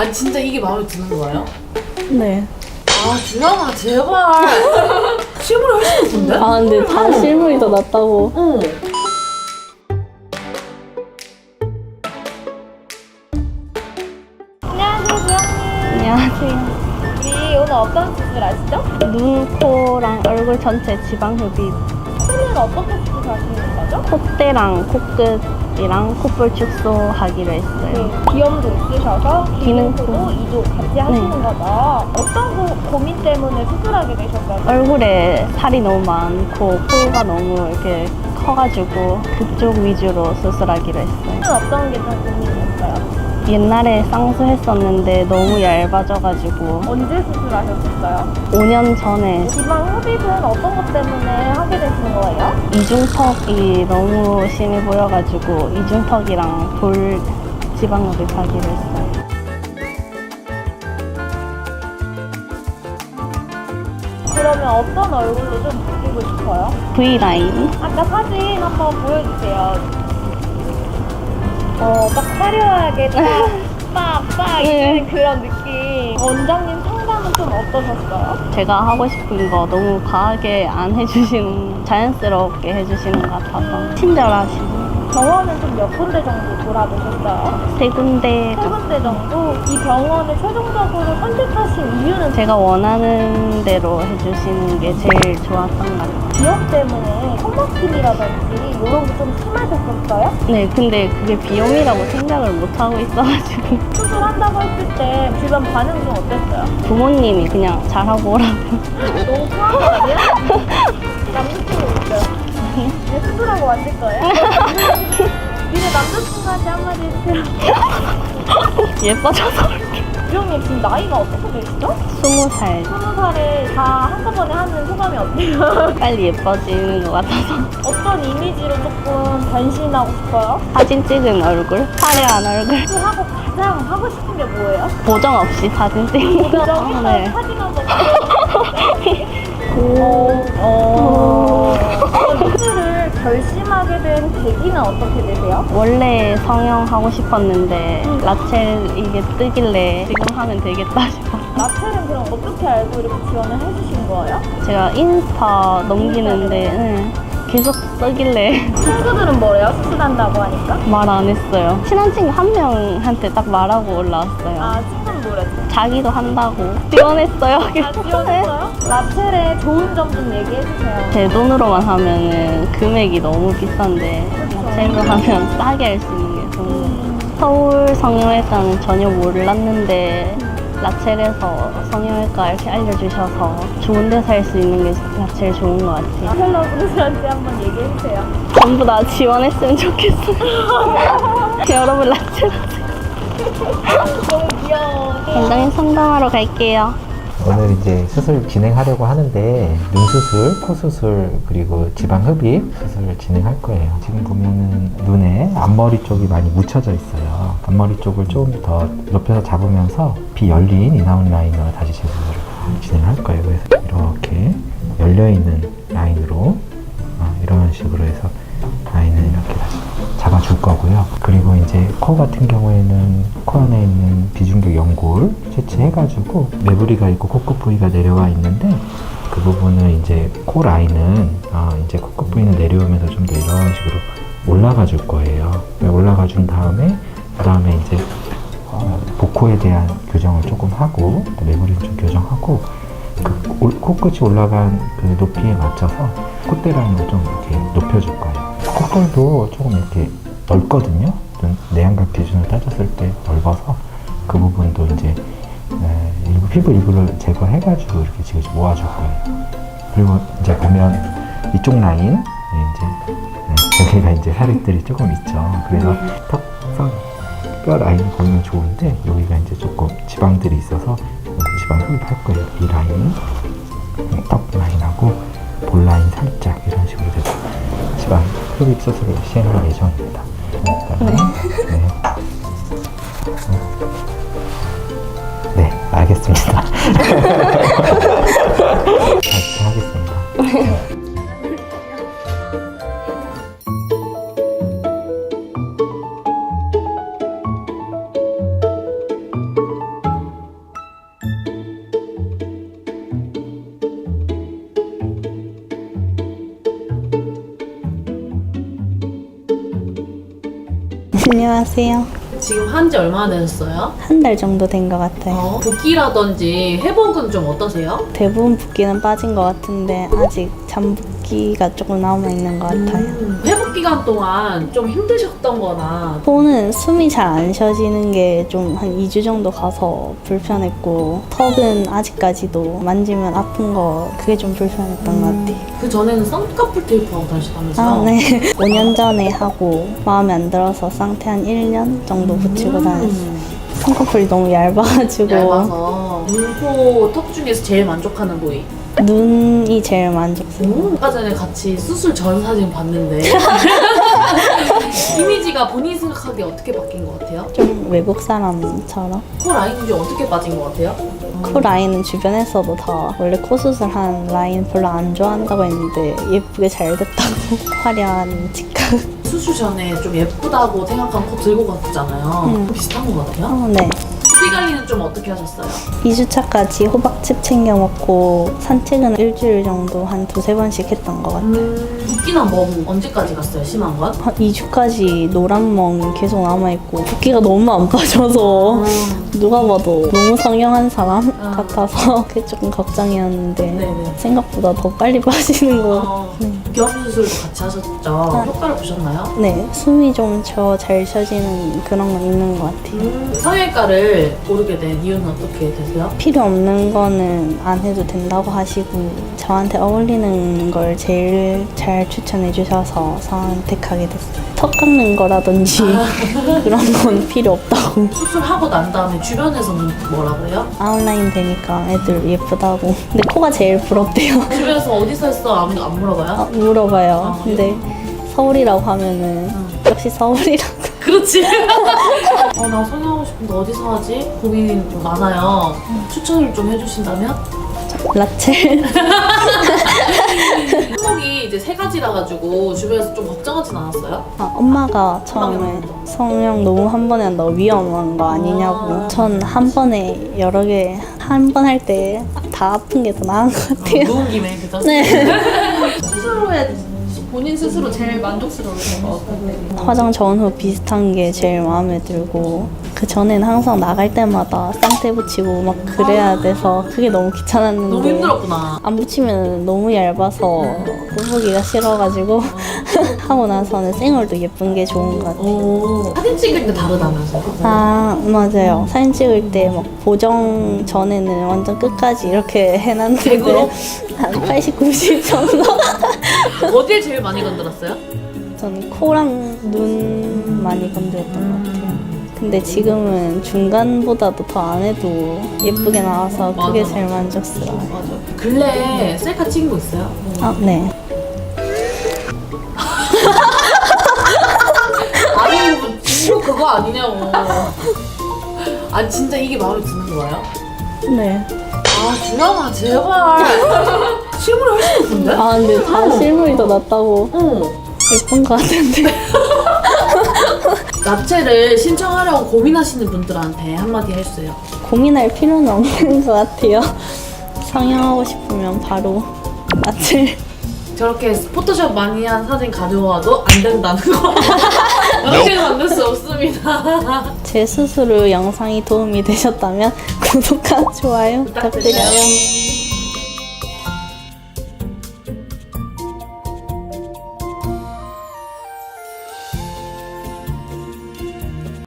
아니 진짜 이게 마음에 드는 거예요? 네. 아 주영아 제발 실물이 훨씬 예쁜데? 아 근데 다 실물이 더 낫다고. 어. 안녕하세요, 주영님. 안녕하세요. 우리 오늘 어떤 수술 아시죠? 눈, 코랑 얼굴 전체 지방 흡입. 코는 어떻게 수술 하시는 거 죠? 콧대랑 코끝이랑 콧볼 축소하기로 했어요. 네, 비염도 있으셔서 기능 기능코도 이도 같이 하시는 거죠. 어떤 고, 고민 때문에 수술하게 되셨어요? 얼굴에 살이 너무 많고 코가 너무 이렇게 커가지고 그쪽 위주로 수술하기로 했어요. 어떤 게 좀 고민이었어요? 옛날에 쌍수했었는데 너무 얇아져가지고 언제 수술하셨어요? 5년 전에 지방 흡입은 어떤 것 때문에 하게 되신 거예요? 이중턱이 너무 심해 보여가지고 이중턱이랑 볼 지방 흡입하기로 했어요. 그러면 어떤 얼굴로 좀 바뀌고 싶어요? V 라인 아까 사진 한번 보여주세요. 어, 딱 화려하게 딱, 빡, 빡, 네. 이런 그런 느낌. 원장님 상담은 좀 어떠셨어요? 제가 하고 싶은 거 너무 과하게 안 해주시는 자연스럽게 해주시는 것 같아서 친절하시고 병원은 좀 몇 군데 정도 돌아보셨어요? 세 군데 세 군데 정도? 이 병원을 최종적으로 선택하신 이유는 제가 원하는 대로 해주시는 게 제일 좋았던 것 같아요. 비염 때문에 콧막힘이라든지 이런 게 좀 심하셨었어요? 네, 근데 그게 비염이라고 생각을 못 하고 있어가지고 수술한다고 했을 때 주변 반응 좀 어땠어요? 부모님이 그냥 잘하고 오라고 너무 쿨한 거 아니야? 남자친구 있어요. 이제 수술하고 왔을 거예요? 니네 남자친구한테 한마디 해주세요. 예뻐져서 그렇게 주영님 지금 나이가 어떻게 되시죠? 스무 살 스무 살에 다 한꺼번에 하는 소감이 어때요? 빨리 예뻐지는 것 같아서 어떤 이미지로 조금 변신하고 싶어요? 사진 찍은 얼굴, 화려한 얼굴 수술하고 가장 하고 싶은 게 뭐예요? 보정 없이 사진 찍는 거 그럼 일단 네. 사진 한번 어, 어, 수술을 결심 하게 된 계기는 어떻게 되세요? 원래 성형 하고 싶었는데 라첼 이게 뜨길래 지금 하면 되겠다 싶어 라첼은 그럼 어떻게 알고 이렇게 지원을 해주신 거예요? 제가 인스타 넘기는데 네, 계속 뜨길래 친구들은 뭐래요? 수술한다고 하니까? 말 안 했어요 친한 친구 한 명한테 딱 말하고 올라왔어요 아, 친구는 뭐랬죠? 자기도 한다고 지원했어요 아, 지원했어요? 라첼의 좋은 점 좀 얘기해주세요. 제 돈으로만 하면은 금액이 너무 비싼데 라첼로 하면 싸게 할 수 있는 게 좋은 것 같아요. 서울 성형외과는 전혀 몰랐는데 라첼에서 성형외과 이렇게 알려주셔서 좋은 데서 할수 있는 게 라첼 좋은 것 같아요. 라첼러 분들한테 한번 얘기해주세요. 전부 다 지원했으면 좋겠어요. 여러분 라첼. 너무 귀여워. 원장님 상담하러 갈게요 오늘 이제 수술 진행하려고 하는데 눈 수술, 코 수술 그리고 지방 흡입 수술을 진행할 거예요. 지금 보면은 눈에 앞머리 쪽이 많이 묻혀져 있어요. 앞머리 쪽을 조금 더 높여서 잡으면서 비열린 이나온 라인으로 다시 재수술을 진행할 거예요. 그래서 이렇게 열려 있는 라인으로 어, 이런 식으로 해서 라인을 이렇게 다시 줄 거고요. 그리고 이제 코 같은 경우에는 코 안에 있는 비중격 연골 채취해가지고 매부리가 있고 코끝 부위가 내려와 있는데 그 부분을 이제 코 라인은 아, 이제 코끝 부위는 내려오면서 좀 더 이런 식으로 올라가 줄 거예요. 올라가 준 다음에 그 다음에 이제 어, 복코에 대한 교정을 조금 하고 또 매부리 좀 교정하고 그 올- 코끝이 올라간 그 높이에 맞춰서 콧대 라인을 좀 이렇게 높여줄 거예요. 콧볼도 조금 이렇게 넓거든요. 좀 내양각 기준으로 따졌을 때 넓어서 그 부분도 이제 에, 일부 피부 일부를 제거해가지고 이렇게 지금 모아줄 거예요. 그리고 이제 보면 이쪽 라인 네, 이제 네, 여기가 이제 살들이 조금 있죠. 그래서 턱선 뼈 라인 보면 좋은데 여기가 이제 조금 지방들이 있어서 지방 흡입할 거예요. 이 라인, 턱 라인하고 볼 라인 살짝 이런 식으로 돼서 지방 흡입 수술을 시행할 예정입니다. 네. 네, 알겠습니다. 같이 하겠습니다. 안녕하세요. 지금 한 지 얼마나 되셨어요? 한 달 정도 된 것 같아요. 어, 붓기라든지 회복은 좀 어떠세요? 대부분 붓기는 빠진 것 같은데 아직 잠붓기가 조금 남아 있는 것 같아요. 음, 회복 기간 동안 좀 힘드셨던 거나 코는 숨이 잘 안 쉬어지는 게 좀 한 2주 정도 가서 불편했고 턱은 아직까지도 만지면 아픈 거 그게 좀 불편했던 것 같아요. 그 전에는 쌍꺼풀 테이프 하고 다니시다면서요? 아, 네. 5년 전에 하고 마음에 안 들어서 상태 한 1년 정도 붙이고 다녔어요. 음, 쌍꺼풀이 너무 얇아가지고 얇아서 눈, 코, 턱 중에서 제일 만족하는 부위 눈이 제일 만족스러워요. 아까 전에 같이 수술 전 사진 봤는데 이미지가 본인이 생각하기에 어떻게 바뀐 것 같아요? 좀 외국 사람처럼 코 라인이 좀 어떻게 빠진 것 같아요? 코 라인은 주변에서도 다 원래 코 수술한 라인 별로 안 좋아한다고 했는데 예쁘게 잘 됐다고 화려한 직각 수술 전에 좀 예쁘다고 생각한 코 들고 갔잖아요 음. 비슷한 것 같아요? 어, 네 피 관리는 좀 어떻게 하셨어요? 2주차까지 호박즙 챙겨 먹고 산책은 일주일 정도 한 두세 번씩 했던 것 같아요 음, 붓기나 멍 언제까지 갔어요? 심한 건? 한 2주까지 노란멍 계속 남아있고 붓기가 너무 안 빠져서 누가 봐도 너무 성형한 사람 아. 같아서 그게 조금 걱정이었는데 네네. 생각보다 더 빨리 빠지는 거 어, 기염 수술도 같이 하셨죠? 효과를 보셨나요? 네, 숨이 좀 저 잘 쉬어지는 그런 건 있는 것 같아요. 음, 성형외과를 고르게 된 이유는 어떻게 되세요? 필요 없는 거는 안 해도 된다고 하시고 저한테 어울리는 걸 제일 잘 추천해 주셔서 선택하게 됐어요. 턱 깎는 거라든지 그런 건 필요 없다고. 수술하고 난 다음에 주변에서는 뭐라 그래요? 아웃라인 되니까 애들 예쁘다고. 근데 코가 제일 부럽대요. 주변에서 어디서 했어? 아무도 안 물어봐요? 아, 물어봐요. 아, 근데 서울이라고 하면은 역시 서울이라고. 그렇지. 어, 나 성형하고 싶은데 어디서 하지? 고민이 좀 많아요. 추천을 좀 해주신다면? 라첼. 항목이 이제 세 가지라 가지고 주변에서 좀 걱정하진 않았어요? 아, 엄마가 처음에 성형 너무 한 번에 한다고 위험한 거 아니냐고. 아. 전한 번에 여러 개, 한 번 할 때 다 아픈 게 더 나은 것 같아요. 누운 김에 그죠? 네. 스스로 후에 본인 스스로 제일 만족스러우신 것 같은데. 화장 전후 비슷한 게 제일 마음에 들고 그 전에는 항상 나갈 때마다 쌍태 붙이고 막 그래야 돼서 그게 너무 귀찮았는데 너무 힘들었구나. 안 붙이면 너무 얇아서 뽑기가 싫어가지고 하고 나서는 생얼도 예쁜 게 좋은 것 같아요. 오, 사진 찍을 때 다르다면서. 아 맞아요 사진 찍을 때 막 보정 전에는 완전 끝까지 이렇게 해놨는데? 한 80, 90 정도 어딜 제일 많이 건드렸어요? 저는 코랑 눈 많이 건드렸던 것 같아요 근데 지금은 중간보다도 더 안 해도 예쁘게 나와서 그게 맞아, 제일 맞아. 만족스러워요 맞아. 근래에 셀카 찍은 거 있어요? 아 네 아니, 뭐, 이거 그거 아니냐고. 아, 진짜 이게 마음에 드는 거예요? 네. 아, 주영아, 제발. 실물이 훨씬 예쁜데? 아 근데 다 실물이 더 낫다고 어. 예쁜 것 같은데 나체를 신청하려고 고민하시는 분들한테 한마디 해주세요. 고민할 필요는 없는 것 같아요 성형하고 싶으면 바로 낯을 저렇게 포토샵 많이 한 사진 가져와도 안 된다는 거. 이렇게 만들 수 없습니다. 제 스스로 영상이 도움이 되셨다면 구독과 좋아요 부탁드려요. 부탁드려요.